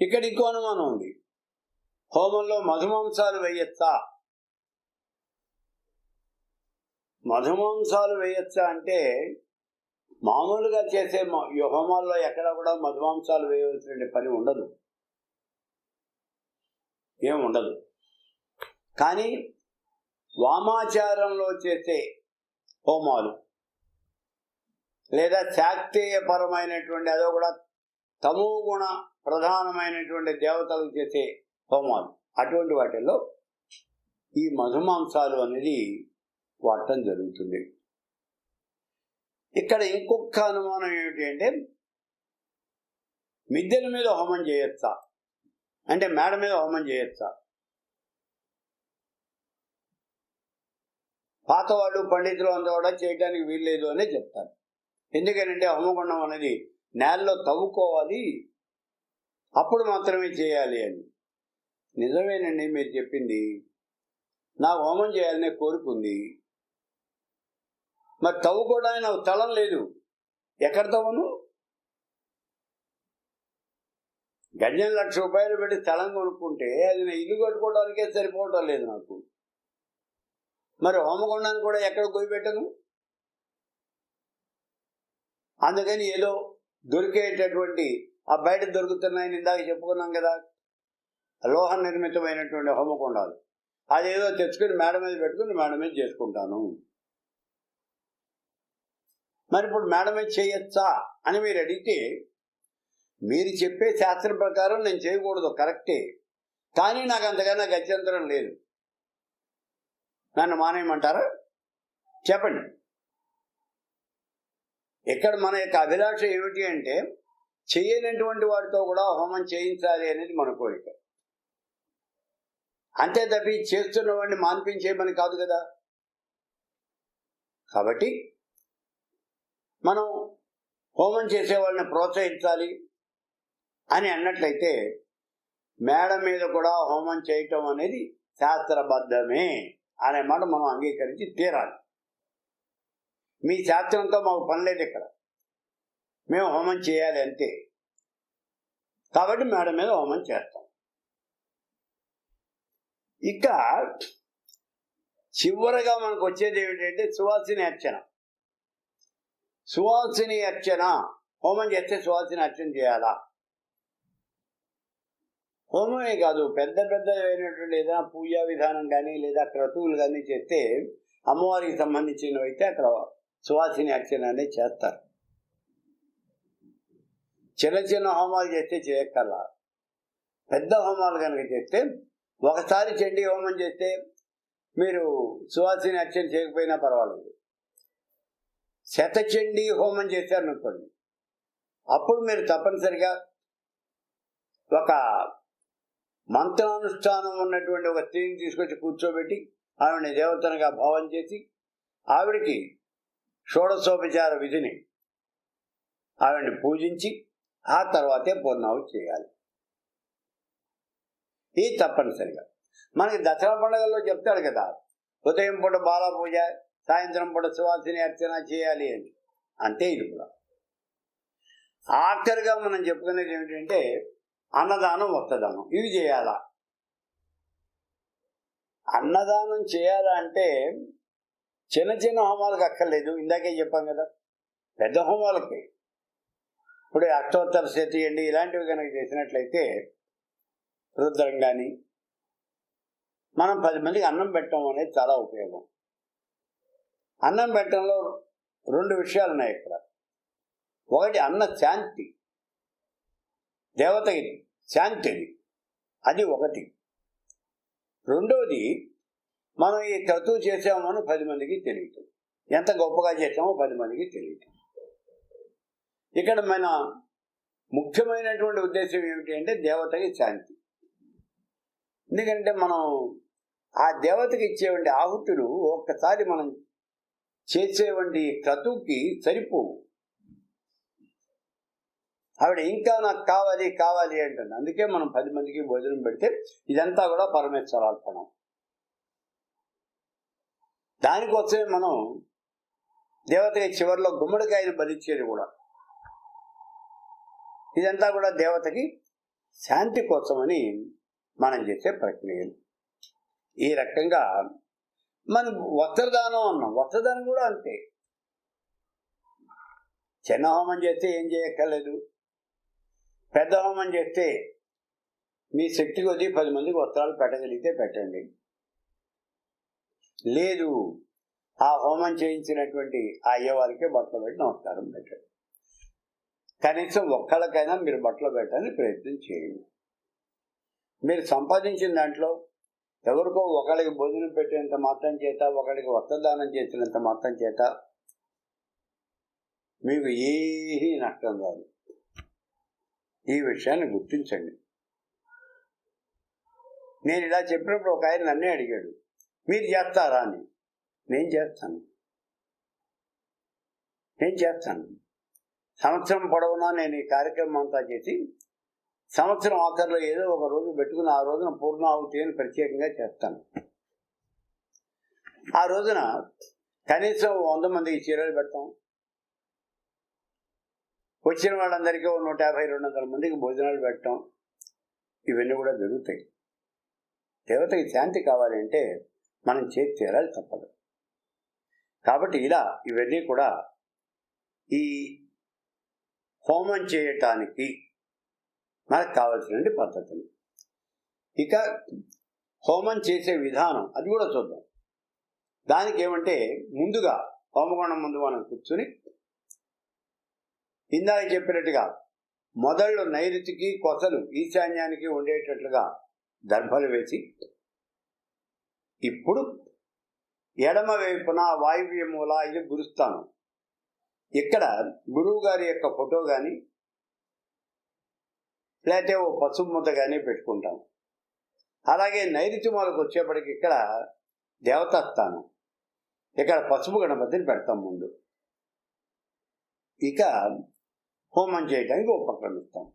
ఇక్కడ ఇంకో అనుమానం ఉంది. హోమంలో మధుమాంసాలు వేయచ్చా? మధుమాంసాలు వేయచ్చా అంటే మామూలుగా చేసే ఈ హోమాల్లో ఎక్కడ కూడా మధుమాంసాలు వేయవలసిన పని ఉండదు. ఏం ఉండదు. కానీ వామాచారంలో చేసే హోమాలు లేదా శాక్తేయపరమైనటువంటి అదో కూడా తమో గుణ ప్రధానమైనటువంటి దేవతలకు చేసే హోమాలు. అటువంటి వాటిల్లో ఈ మధుమాంసాలు అనేది వాడటం జరుగుతుంది. ఇక్కడ ఇంకొక అనుమానం ఏమిటి అంటే మిద్దెల మీద హోమం చేయొచ్చా? అంటే మేడ మీద హోమం చేయొచ్చా? పాత వాళ్ళు పండితులు అంతా కూడా చేయడానికి వీల్లేదు అనే చెప్తారు. ఎందుకనంటే హోమగుండం అనేది నేలలో తవ్వుకోవాలి. అప్పుడు మాత్రమే చేయాలి అని. నిజమేనండి మీరు చెప్పింది. నాకు హోమం చేయాలనే కోరుకుంది మరి తవ్వుకోవడానికి నాకు తలం లేదు. ఎక్కడ తవ్వను? గజం లక్ష రూపాయలు పెట్టి స్థలం కొనుక్కుంటే అది నా ఇల్లు కట్టుకోవడానికే సరిపోవటం లేదు నాకు. మరి హోమగుండాన్ని కూడా ఎక్కడ పోయి పెట్టను? అందుకని ఏదో దొరికేటటువంటి ఆ బయట దొరుకుతున్నాయని ఇందాక చెప్పుకున్నాం కదా లోహ నిర్మితమైనటువంటి హోమకుండాలు. అదేదో తెచ్చుకుని మేడ మీద పెట్టుకుని మేడ మీద చేసుకుంటాను. మరి ఇప్పుడు మేడ మీద చేయొచ్చా అని మీరు అడిగితే మీరు చెప్పే శాస్త్రం ప్రకారం నేను చేయకూడదు కరెక్టే. కానీ నాకు అంతకన్నా గత్యంతరం లేదు. నన్ను మానేయమంటారా? చెప్పండి. ఇక్కడ మన యొక్క అభిలాష ఏమిటి అంటే చేయనటువంటి వాడితో కూడా హోమం చేయించాలి అనేది మన కోరిక. అంతే తప్పి చేస్తున్న వాడిని మాన్పించేయమని కాదు కదా? కాబట్టి మనం హోమం చేసే వాళ్ళని ప్రోత్సహించాలి అని అన్నట్లయితే మేడ మీద కూడా హోమం చేయటం అనేది శాస్త్రబద్ధమే అనే మాట మనం అంగీకరించి తీరాలి. మీ శాస్త్రంతో మాకు పని లేదు ఇక్కడ. మేము హోమం చేయాలి అంతే. కాబట్టి మేడ మీద హోమం చేస్తాం. ఇక చివరగా మనకు వచ్చేది ఏమిటంటే సువాసిని అర్చన. సువాసిని అర్చన. హోమం చేస్తే సువాసిని అర్చన చేయాలా? హోమమే కాదు పెద్ద పెద్ద అయినటువంటి ఏదైనా పూజా విధానం కానీ లేదా క్రతువులు కానీ చేస్తే అమ్మవారికి సంబంధించినవి అయితే అక్కడ సువాసిని అర్చన అనేది చేస్తారు. చిన్న చిన్న హోమాలు చేస్తే చేయక్కర్లా. పెద్ద హోమాలు కనుక చేస్తే ఒకసారి చండీ హోమం చేస్తే మీరు సువాసిని అర్చన చేయకపోయినా పర్వాలేదు. శతచండీ హోమం చేశారనుకోండి అప్పుడు మీరు తప్పనిసరిగా ఒక మంత్రానుష్ఠానం ఉన్నటువంటి ఒక స్త్రీని తీసుకొచ్చి కూర్చోబెట్టి ఆవిడని దేవతనగా భావం చేసి ఆవిడికి షోడశోపచార విధిని ఆవిడని పూజించి ఆ తర్వాతే పూర్ణాహుతి చేయాలి. ఇది తప్పనిసరిగా. మనకి దసరా పండుగల్లో చెప్తాడు కదా ఉదయం పూట బాలపూజ సాయంత్రం పూట సువాసిని అర్చన చేయాలి అని. అంతే ఇది కూడా. ఆఖరిగా మనం చెప్పుకునేది ఏమిటంటే అన్నదానం వస్తదానం ఇవి చేయాలా? అన్నదానం చేయాలంటే చిన్న చిన్న హోమాలకు అక్కర్లేదు. ఇందాకే చెప్పాం కదా పెద్ద హోమాలకి. ఇప్పుడు అష్టోత్తర శతి అండి ఇలాంటివి కనుక చేసినట్లయితే రుద్రం కానీ మనం పది మందికి అన్నం పెట్టడం అనేది చాలా ఉపయోగం. అన్నం పెట్టడంలో రెండు విషయాలు ఉన్నాయి ఇక్కడ. ఒకటి అన్న శాంతి దేవతకి శాంతి అది ఒకటి. రెండవది మనం ఈ క్రతువు చేసామని పది మందికి తెలియదు. ఎంత గొప్పగా చేసామో పది మందికి తెలియదు. ఇక్కడ మన ముఖ్యమైనటువంటి ఉద్దేశం ఏమిటి అంటే దేవతకి శాంతి. ఎందుకంటే మనం ఆ దేవతకి ఇచ్చేవంటి ఆహుతులు ఒక్కసారి మనం చేసేవంటి క్రతువుకి సరిపోవు. ఆవిడ ఇంకా నాకు కావాలి కావాలి అంటుంది. అందుకే మనం పది మందికి భోజనం పెడితే ఇదంతా కూడా పరమేశ్వరార్పణం. దానికోసమే మనం దేవతకి చివరిలో గుమ్మడికాయను బలిచ్చేది కూడా. ఇదంతా కూడా దేవతకి శాంతి కోసమని మనం చేసే ప్రక్రియలు. ఈ రకంగా మనం వస్త్రదానం అన్నాం. వస్త్రదానం కూడా అంతే. చిన్న హోమం చేస్తే ఏం చేయక్కర్లేదు. పెద్ద హోమం చేస్తే మీ శక్తి కొద్దీ పది మందికి వస్త్రాలు పెట్టగలిగితే పెట్టండి. లేదు ఆ హోమం చేయించినటువంటి ఆ అయ్యవారికే బట్టలు పెట్టి నమస్కారం పెట్టండి. కనీసం ఒక్కళ్ళకైనా మీరు బట్టలు పెట్టడానికి ప్రయత్నం చేయండి. మీరు సంపాదించిన దాంట్లో ఎవరికో ఒకరికి భోజనం పెట్టేంత మాత్రం చేత ఒకరికి వస్త్రదానం చేసినంత మాత్రం చేత మీకు ఏమీ నష్టం రాదు. ఈ విషయాన్ని గుర్తించండి. నేను ఇలా చెప్పినప్పుడు ఒక ఆయన నన్నే అడిగాడు. మీరు చేస్తారా అని? నేను చేస్తాను. నేను చేస్తాను. సంవత్సరం పొడవునా నేను ఈ కార్యక్రమం అంతా చేసి సంవత్సరం ఆఖరిలో ఏదో ఒక రోజు పెట్టుకుని ఆ రోజున పూర్ణాహుతి అని ప్రత్యేకంగా చేస్తాను. ఆ రోజున కనీసం వంద మందికి చీరలు పెడతాం. వచ్చిన వాళ్ళందరికీ ఓ నూట యాభై రెండు వందల మందికి భోజనాలు పెట్టడం ఇవన్నీ కూడా జరుగుతాయి. దేవతకి శాంతి కావాలంటే మనం చేతి తీరాలి తప్పదు. కాబట్టి ఇలా ఇవన్నీ కూడా ఈ హోమం చేయటానికి మనకు కావలసిన పద్ధతులు. ఇక హోమం చేసే విధానం అది కూడా చూద్దాం. దానికి ఏమంటే ముందుగా హోమగుండం ముందు మనం కూర్చుని ఇందాక చెప్పినట్టుగా మొదళ్ళు నైరుతికి కొసలు ఈశాన్యానికి ఉండేటట్లుగా దర్భలు వేసి ఇప్పుడు ఎడమ వైపున వాయువ్య మూల ఇది గురుస్తాను. ఇక్కడ గురువు గారి యొక్క ఫోటో కానీ లేకపోతే ఓ పసుపు ముద్ద కానీ పెట్టుకుంటాం అలాగే నైరుతి మూలకు వచ్చేప్పటికి ఇక్కడ దేవతాస్థానం ఇక్కడ పసుపు గణపతిని పెడతాం ముందు. ఇక హోమం చేయడానికి ఉపక్రమిస్తాం.